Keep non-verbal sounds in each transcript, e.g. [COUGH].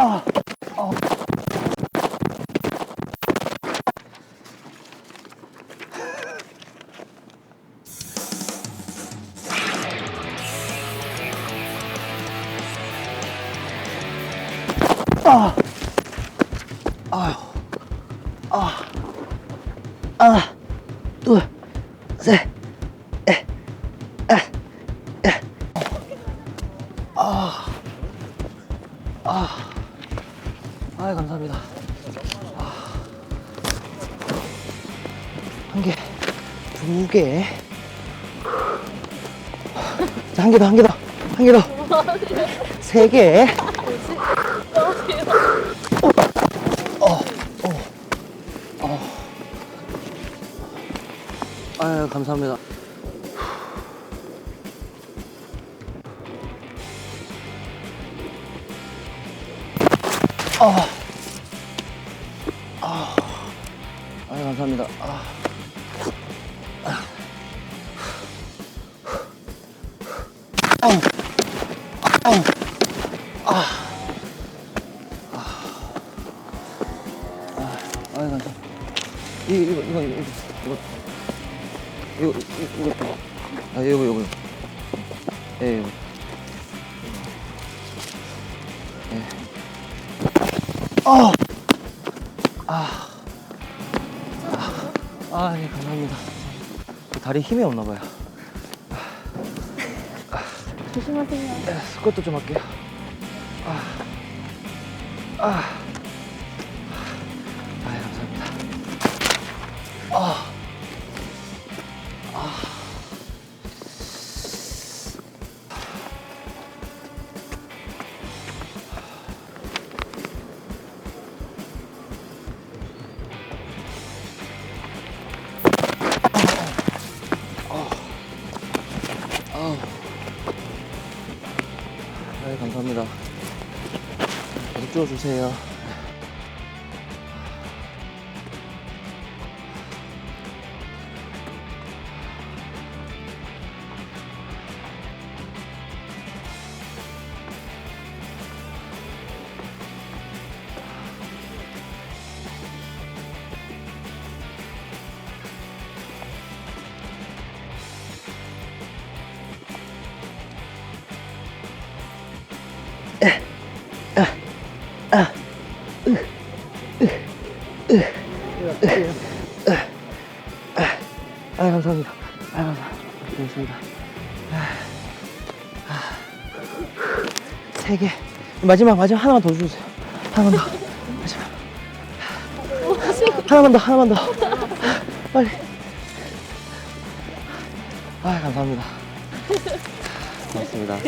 아, 아. 아, 아유, 아, 하나, 둘, 셋, 에, 에, 에. 아, 아, 아, 감사합니다. 아, 한 개, 두 개, 자, 한 개 더, 한 개 더, 한 개 더, 세 개. 아유, 감사합니다. 아, 아, 아유, 감사합니다. 아, 아우, 아우, 아, 아, 아유, 감사합니다. 이거, 이거, 이거, 이거, 이거. 이거 이거 이거 아 이거 이거 예 이거 아. 아. 아, 예, 감사합니다. 그 다리 힘이 없나 봐요. 조심하세요. 예, 스쿼트 좀 할게요. 아. 아. 아, 아우. 네, 감사합니다. 계속 찍어주세요. 아, 감사합니다. 아, 감사합니다. 고맙습니다. 아, 아. 세 개. 마지막, 마지막 하나만 더 주세요. 하나만 더. 마지막. 하나만 더, 하나만 더. 빨리. 아, 감사합니다. 고맙습니다.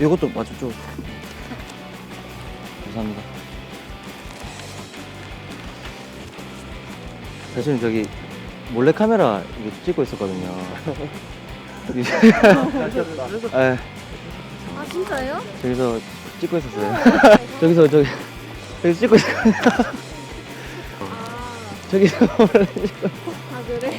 이것도 좀. 감사합니다. 사실은 저기 몰래 카메라 이거 찍고 있었거든요. 예, 아 진짜요? 저기서 찍고 있었어요. [LAUGHS] 저기서 저기 저기 찍고 있었거든요. 아, 저기서 몰래 찍고. 아 그래?